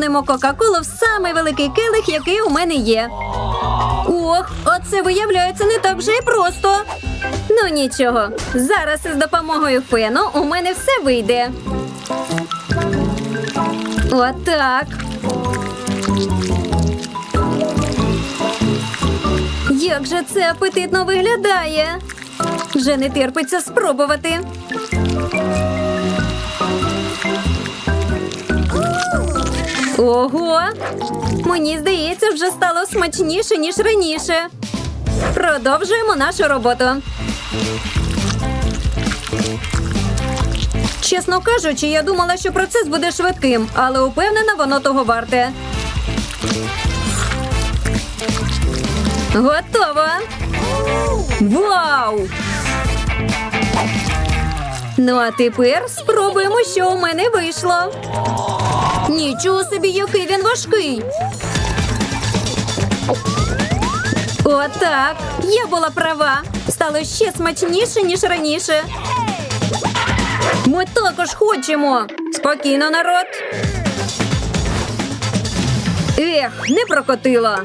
Немо Кока-Колу в самий великий келих, який у мене є. Ох, оце виявляється не так вже і просто. Ну нічого, зараз із допомогою фену у мене все вийде. Отак. Як же це апетитно виглядає? Вже не терпиться спробувати. Ого! Мені здається, вже стало смачніше, ніж раніше. Продовжуємо нашу роботу. Чесно кажучи, я думала, що процес буде швидким, але упевнена, воно того варте. Готово! Вау! Ну а тепер спробуємо, що у мене вийшло. Нічого собі, який він важкий. Отак. Я була права. Стало ще смачніше, ніж раніше. Ми також хочемо. Спокійно, народ. Ех, не прокотило.